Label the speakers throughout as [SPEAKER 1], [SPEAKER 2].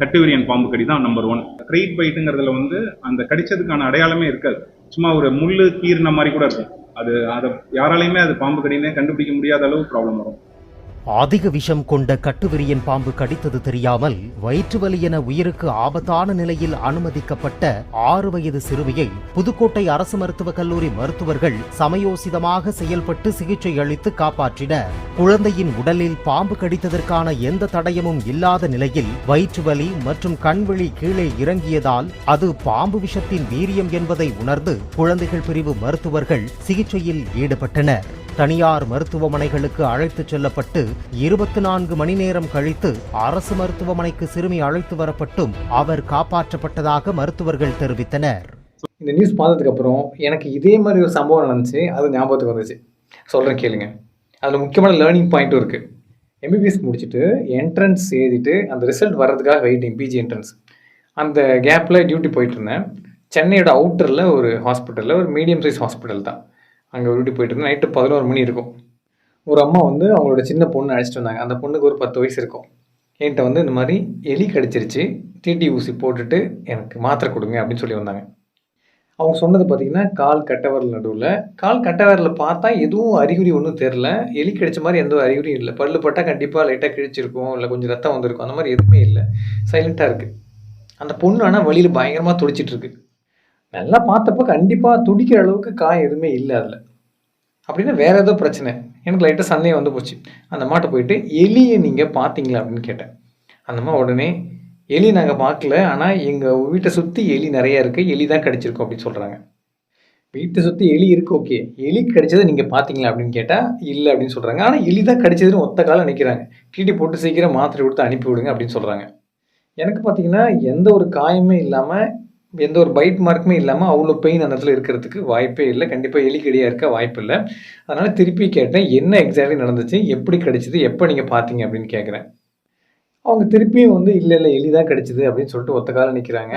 [SPEAKER 1] கட்டுவிரியன் பாம்பு கடி தான் நம்பர் ஒன் கிரெயிட் பைட்டுங்கிறதுல வந்து அந்த கடிச்சதுக்கான அடையாளமே இருக்காது. சும்மா ஒரு முள்ளு கீறின மாதிரி கூட இருக்கும். அது அதை யாராலையுமே அது பாம்பு கடினே கண்டுபிடிக்க முடியாத அளவு ப்ராப்ளம் வரும்.
[SPEAKER 2] அதிக விஷம் கொண்ட கட்டுவிரியன் பாம்பு கடித்தது தெரியாமல் வயிற்று வலி என உயிருக்கு ஆபத்தான நிலையில் அனுமதிக்கப்பட்ட ஆறு வயது சிறுமியை புதுக்கோட்டை அரசு மருத்துவக் கல்லூரி மருத்துவர்கள் சமயோசிதமாக செயல்பட்டு சிகிச்சை அளித்து காப்பாற்றினர். குழந்தையின் உடலில் பாம்பு கடித்ததற்கான எந்த தடயமும் இல்லாத நிலையில் வயிற்று வலி மற்றும் கண்விழி கீழே இறங்கியதால் அது பாம்பு விஷத்தின் வீரியம் என்பதை உணர்ந்து குழந்தைகள் பிரிவு மருத்துவர்கள் சிகிச்சையில் ஈடுபட்டனர். தனியார் மருத்துவமனைகளுக்கு அழைத்துச் செல்லப்பட்டு இருபத்தி நான்கு மணி நேரம் கழித்து அரசு மருத்துவமனைக்கு சிறுமி அழைத்து வரப்பட்டும் அவர் காப்பாற்றப்பட்டதாக மருத்துவர்கள் தெரிவித்தனர்.
[SPEAKER 3] இந்த நியூஸ் பார்த்ததுக்கு அப்புறம் எனக்கு இதே மாதிரி ஒரு சம்பவம் நடந்துச்சு அது ஞாபகத்துக்கு வந்துச்சு. சொல்கிறேன் கேளுங்க. அதில் முக்கியமான லேர்னிங் பாயிண்ட்டும் இருக்குது எம்பிபிஎஸ் முடிச்சுட்டு என்ட்ரன்ஸ் எழுதிட்டு அந்த ரிசல்ட் வர்றதுக்காக வெயிட்டிங் பிஜி என்ட்ரன்ஸ் அந்த கேப்பில் டியூட்டி போயிட்டு இருந்தேன். சென்னையோட அவுட்டரில் ஒரு ஹாஸ்பிட்டலில் ஒரு மீடியம் சைஸ் ஹாஸ்பிட்டல் தான். அங்கே விட்டு போயிட்டு இருந்தேன் நைட்டு பதினோரு மணி இருக்கும். ஒரு அம்மா வந்து அவங்களோட சின்ன பொண்ணு அழைச்சிட்டு வந்தாங்க. அந்த பொண்ணுக்கு ஒரு பத்து வயசு இருக்கும். என்கிட்ட வந்து இந்த மாதிரி எலி கடிச்சிருச்சு. டிடி ஊசி போட்டுட்டு எனக்கு மாத்திரை கொடுங்க அப்படின்னு சொல்லி வந்தாங்க. அவங்க சொன்னது பார்த்தீங்கன்னா கால் கட்டவரல் நடுவில். கால் கட்டவரில் பார்த்தா எதுவும் அறிகுறி ஒன்றும் தெரில எலி கடிச்ச மாதிரி எந்த ஒரு அறிகுறியும் இல்லை. பல்லு பட்டால் கண்டிப்பாக லைட்டாக கிழிச்சிருக்கும். இல்லை கொஞ்சம் ரத்தம் வந்திருக்கும். அந்த மாதிரி எதுவுமே இல்லை. சைலண்ட்டாக இருக்குது அந்த பொண்ணு ஆனால் வழியில் பயங்கரமாக துடிச்சிட்ருக்கு நல்லா பார்த்தப்ப கண்டிப்பாக துடிக்கிற அளவுக்கு காயம் எதுவுமே இல்லை அதில். அப்படின்னா வேறு ஏதோ பிரச்சனை. எனக்கு லைட்டாக சந்தேகம் வந்து போச்சு. அந்த மாட்டை போயிட்டு எலியை நீங்கள் பார்த்தீங்களா? அப்படின்னு கேட்டேன். அந்த உடனே எலி நாங்கள் பார்க்கல. ஆனால் எங்கள் வீட்டை சுற்றி எலி நிறையா இருக்குது எலி தான் கடிச்சிருக்கோம் அப்படின்னு சொல்கிறாங்க வீட்டை சுற்றி எலி இருக்குது ஓகே. எலி கடிச்சதை நீங்கள் பார்த்தீங்களா? அப்படின்னு கேட்டால் இல்லை அப்படின்னு சொல்கிறாங்க ஆனால் எலி தான் கடிச்சதுன்னு ஒத்த காலம் நிற்கிறாங்க டிடி போட்டு சீக்கிரம் மாத்திரை கொடுத்து அனுப்பி விடுங்க அப்படின்னு சொல்கிறாங்க எனக்கு பார்த்தீங்கன்னா எந்த ஒரு காயமே இல்லாமல் எந்த ஒரு பைட் மார்க்குமே இல்லாமல் அவ்வளோ பெயின் அந்த இடத்துல இருக்கிறதுக்கு வாய்ப்பே இல்லை. கண்டிப்பாக எலிக்கடியாக இருக்க வாய்ப்பு இல்லை. அதனால் திருப்பி கேட்டேன் என்ன எக்ஸாக்ட்லி நடந்துச்சு எப்படி கடிச்சது எப்போ நீங்கள் பார்த்தீங்க அப்படின்னு கேட்குறேன் அவங்க திருப்பியும் வந்து இல்லை இல்லை எலி தான் கடிச்சது அப்படின்னு சொல்லிட்டு ஒத்த காலம் நிற்கிறாங்க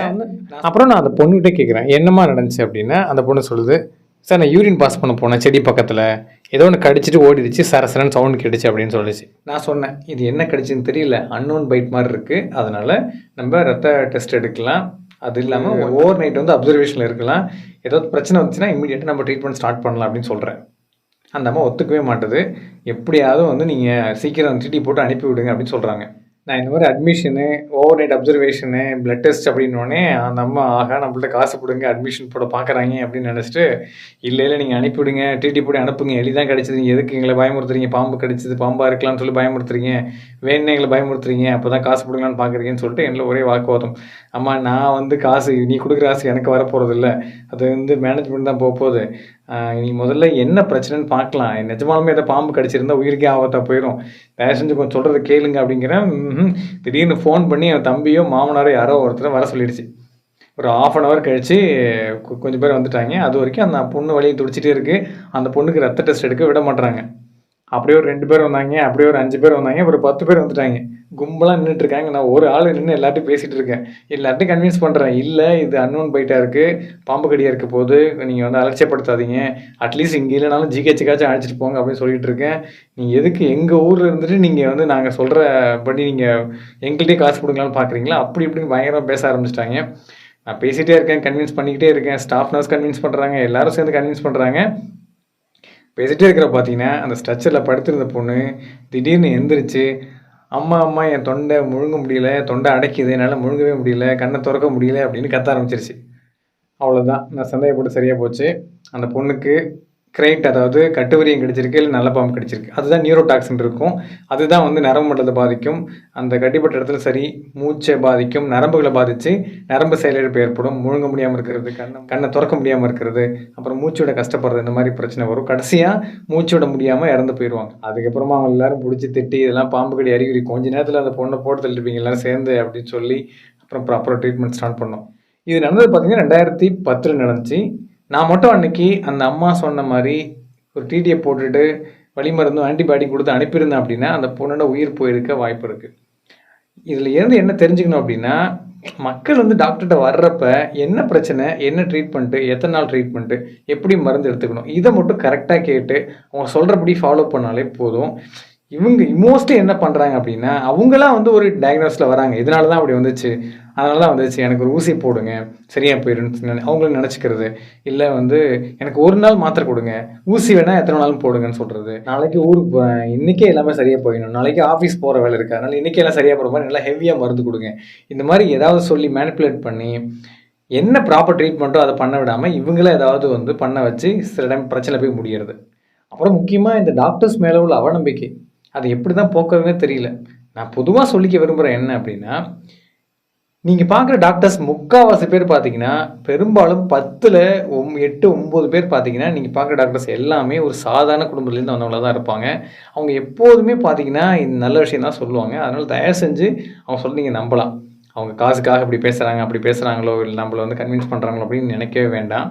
[SPEAKER 3] அப்புறம் நான் அந்த பொண்ணுகிட்ட கேட்குறேன் என்னம்மா நடந்துச்சு? அப்படின்னா அந்த பொண்ணு சொல்லுது சார் நான் யூரின் பாஸ் பண்ண போனேன் செடி பக்கத்தில். ஏதோ ஒன்று கடிச்சிட்டு ஓடிடுச்சு சரசரன்னு சவுண்ட் கேட்டுச்சு அப்படின்னு சொல்லிச்சு. நான் சொன்னேன் இது என்ன கடிச்சுன்னு தெரியல அன்னோன் பைட் மாதிரி இருக்குது அதனால் நம்ம ரத்த டெஸ்ட் எடுக்கலாம். அது இல்லாமல் ஓவர் நைட் வந்து அப்சர்வேஷனில் இருக்கலாம். ஏதாவது பிரச்சனை வந்துச்சுன்னா இமீடியட்டாக நம்ம ட்ரீட்மெண்ட் ஸ்டார்ட் பண்ணலாம் அப்படின்னு சொல்கிறேன் அந்த அம்மா ஒத்துக்கவே மாட்டுது. எப்படியாவது வந்து நீங்கள் சீக்கிரம் டிடி போட்டு அனுப்பி விடுங்க அப்படின்னு சொல்கிறாங்க நான் இந்த மாதிரி admission over night observation blood test அப்படின்னோடனே அந்த அம்மா ஆகா நம்மள்ட்ட காசு கொடுங்க அட்மிஷன் போட பார்க்குறாங்க அப்படின்னு நினச்சிட்டு இல்லை இல்லை நீங்கள் அனுப்பிவிடுங்க டிடி போட்டு அனுப்புங்க எளிதான் கிடச்சிதுங்க கிடச்சிது நீங்கள் எதுக்கு எங்களை பயமுறுத்துறீங்க? பாம்பு கடிச்சது பாம்பாக இருக்கலாம்னு சொல்லி பயமுறுத்துறீங்க வேணுன்னு எங்களை பயமுறுத்துறீங்க அப்போ தான் காசு போடுங்களான்னு பார்க்குறீங்கன்னு சொல்லிட்டு எங்களை ஒரே வாக்குவாதம். அம்மா நான் வந்து காசு நீ கொடுக்குற காசு எனக்கு வரப்போகிறது இல்லை அது வந்து மேனேஜ்மெண்ட் தான் போக போகுது. நீ முதல்ல என்ன பிரச்சனைன்னு பார்க்கலாம் நிஜமாலுமே எதாவது பாம்பு கடிச்சிருந்தா உயிருக்கே ஆபத்தாக போயிடும் தயவு செஞ்சு கொஞ்சம் சொல்கிறத கேளுங்க அப்படிங்கிறேன் திடீர்னு ஃபோன் பண்ணி என் தம்பியோ மாமனாரோ யாரோ ஒருத்தர் வர சொல்லிடுச்சு. ஒரு ஆஃப் அன் ஹவர் கழித்து கொஞ்சம் பேர் வந்துட்டாங்க. அது வரைக்கும் அந்த பொண்ணு வழியை துடிச்சிட்டே இருக்குது அந்த பொண்ணுக்கு ரத்த டெஸ்ட் எடுக்க விட மாட்டுறாங்க அப்படியே ஒரு ரெண்டு பேர் வந்தாங்க அப்படியே ஒரு அஞ்சு பேர் வந்தாங்க ஒரு பத்து பேர் வந்துட்டாங்க. கும்பலாக நின்றுட்டு இருக்காங்க. நான் ஒரு ஆள் நின்று எல்லார்ட்டையும் பேசிகிட்டு இருக்கேன். எல்லார்ட்டையும் கன்வின்ஸ் பண்ணுறேன் இல்லை இது அன்னோன் பைட்டாக இருக்குது பாம்பு கடியாக இருக்க போது நீங்கள் வந்து அலட்சியப்படுத்தாதீங்க. அட்லீஸ்ட் இங்கே இல்லைனாலும் ஜிஹெச்சுக்காச்சும் அழைச்சிட்டு போங்க அப்படின்னு சொல்லிட்டு இருக்கேன். நீங்கள் எதுக்கு எங்கள் ஊரில் இருந்துட்டு நீங்கள் வந்து நாங்கள் சொல்கிற படி நீங்கள் எங்கள்கிட்டயே காசு கொடுங்களான்னு பார்க்குறீங்களா அப்படி இப்படின்னு பயங்கரமாக பேச ஆரம்பிச்சிட்டாங்க. நான் பேசிகிட்டே இருக்கேன் கன்வின்ஸ் பண்ணிக்கிட்டே இருக்கேன். ஸ்டாஃப் நர்ஸ் கன்வின்ஸ் பண்ணுறாங்க எல்லாரும் சேர்ந்து கன்வின்ஸ் பண்ணுறாங்க பேசிகிட்டே இருக்கிற பார்த்தீங்கன்னா அந்த ஸ்ட்ரக்சரில் படுத்திருந்த பொண்ணு திடீர்னு எந்திரிச்சு அம்மா அம்மா என் தொண்டை முழுங்க முடியல தொண்டை அடைக்குது என்னால் முழுங்கவே முடியல கண்ணை திறக்க முடியல அப்படின்னு கத்த ஆரம்பிச்சிருச்சு. அவ்வளோதான் நான் சந்தேகப்பட்டு சரியாக போச்சு. அந்த பொண்ணுக்கு கிரேட் அதாவது கட்டுவரியம் கிடைச்சிருக்கு இல்லை நல்ல பாம்பு கிடைச்சிருக்கு. அதுதான் நியூரோடாக்சின் இருக்கும். அதுதான் வந்து நரம்பு மண்டலத்தை பாதிக்கும். அந்த கட்டிப்பட்ட இடத்துல சரி மூச்சை பாதிக்கும் நரம்புகளை பாதித்து நரம்பு செயலிழப்பு ஏற்படும். முழுங்க முடியாமல் இருக்கிறது கண்ணை கண்ணை திறக்க முடியாமல் இருக்கிறது அப்புறம் மூச்சோட கஷ்டப்படுறது இந்த மாதிரி பிரச்சனை வரும். கடைசியாக மூச்சு விட முடியாமல் இறந்து போயிடுவாங்க. அதுக்கப்புறமா அவங்க எல்லாரும் பிடிச்சி திட்டி இதெல்லாம் பாம்பு கடி அறிகுறி கொஞ்ச நேரத்தில் அந்த பொண்ணை போட்டு தள்ளிருப்பீங்க எல்லாரும் சேர்ந்து அப்படின்னு சொல்லி அப்புறம் ப்ராப்பராக ட்ரீட்மெண்ட் ஸ்டார்ட் பண்ணோம். இது நடந்தது பார்த்தீங்கன்னா ரெண்டாயிரத்தி பத்தில் நடந்துச்சு. நான் மட்டும் அன்னைக்கு அந்த அம்மா சொன்ன மாதிரி ஒரு டிடியை போட்டுட்டு வலி மருந்தும் ஆன்டிபயோட்டிக் கொடுத்து அனுப்பியிருந்தேன் அப்படின்னா அந்த பொண்ணோட உயிர் போயிருக்க வாய்ப்பு இருக்குது இதில் இருந்து என்ன தெரிஞ்சுக்கணும் அப்படின்னா மக்கள் வந்து டாக்டர்கிட்ட வர்றப்ப என்ன பிரச்சனை என்ன ட்ரீட்மெண்ட்டு எத்தனை நாள் ட்ரீட்மெண்ட்டு எப்படி மருந்து எடுத்துக்கணும் இதை மட்டும் கரெக்டாக கேட்டு அவங்க சொல்கிறபடி ஃபாலோ பண்ணாலே போதும். இவங்க மோஸ்ட்லி என்ன பண்ணுறாங்க அப்படின்னா அவங்களாம் வந்து ஒரு டயக்னோஸில் வராங்க. இதனால தான் அப்படி வந்துச்சு. அதனால தான் வந்துச்சு. எனக்கு ஒரு ஊசி போடுங்க. சரியாக போயிடுன்னு அவங்களும் நினச்சிக்கிறது. இல்லை வந்து எனக்கு ஒரு நாள் மாத்திரை கொடுங்க. ஊசி வேணால் எத்தனை நாளும் போடுங்கன்னு சொல்கிறது நாளைக்கு ஊருக்கு போகிறேன் இன்றைக்கே எல்லாமே சரியாக போயிடணும். நாளைக்கு ஆஃபீஸ் போகிற வேலை இருக்கா. அதனால் இன்றைக்கி எல்லாம் சரியாக போகிற மாதிரி நல்லா ஹெவியாக மருந்து கொடுங்க. இந்த மாதிரி ஏதாவது சொல்லி மேனிப்புலேட் பண்ணி என்ன ப்ராப்பர் ட்ரீட்மெண்ட்டோ அதை பண்ண விடாமல் இவங்களே ஏதாவது வந்து பண்ண வச்சு சில டைம் பிரச்சனை போய் முடியறது. அப்புறம் முக்கியமாக இந்த டாக்டர்ஸ் மேலே உள்ள அவநம்பிக்கை. அது எப்படி தான் போக்குறதுனே தெரியல. நான் பொதுவாக சொல்லிக்க விரும்புகிறேன் என்ன அப்படின்னா நீங்கள் பார்க்குற டாக்டர்ஸ் முக்கால்வாசி பேர் பார்த்தீங்கன்னா பெரும்பாலும் பத்தில் ஒம் எட்டு ஒம்பது பேர் பார்த்தீங்கன்னா நீங்கள் பார்க்குற டாக்டர்ஸ் எல்லாமே ஒரு சாதாரண குடும்பத்துலேருந்து வந்தவங்கள தான் இருப்பாங்க. அவங்க எப்போதுமே பார்த்தீங்கன்னா இந்த நல்ல விஷயம் தான் சொல்லுவாங்க. அதனால் தயவு செஞ்சு அவங்க சொல்லி நீங்கள் நம்பலாம். அவங்க காசுக்காக இப்படி பேசுகிறாங்க அப்படி பேசுகிறாங்களோ இல்லை நம்மளை வந்து கன்வின்ஸ் பண்ணுறாங்களோ அப்படின்னு நினைக்கவே வேண்டாம்.